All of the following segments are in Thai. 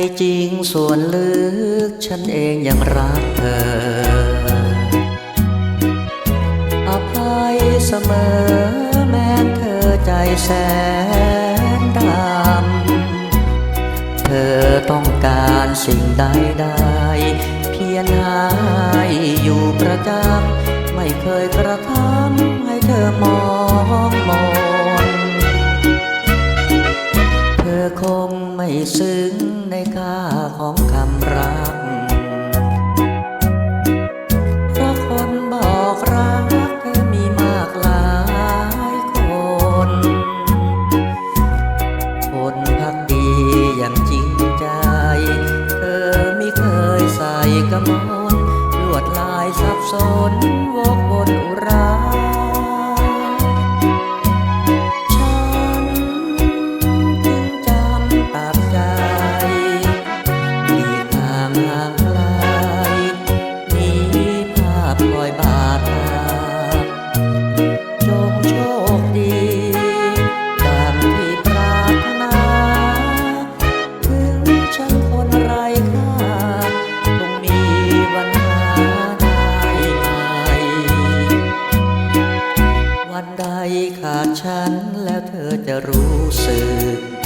ใจจริงส่วนลึกฉันเองยังรักเธอ อภัยเสมอแม้เธอใจแสนดำ เธอต้องการสิ่งใดใดเพียรหายอยู่ประจำไม่เคยกระทำให้เธอมอง คงไม่ซึ้งในค่าของคำรัก เพราะคนบอกรักเธอมีมากหลายคน คนพักดีอย่างจริงใจ เธอไม่เคยใส่กระมนลวดลายสับสนวกวนอุรา ขาดฉันแล้วเธอจะรู้สึก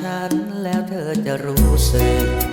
ฉันแล้วเธอจะรู้สึก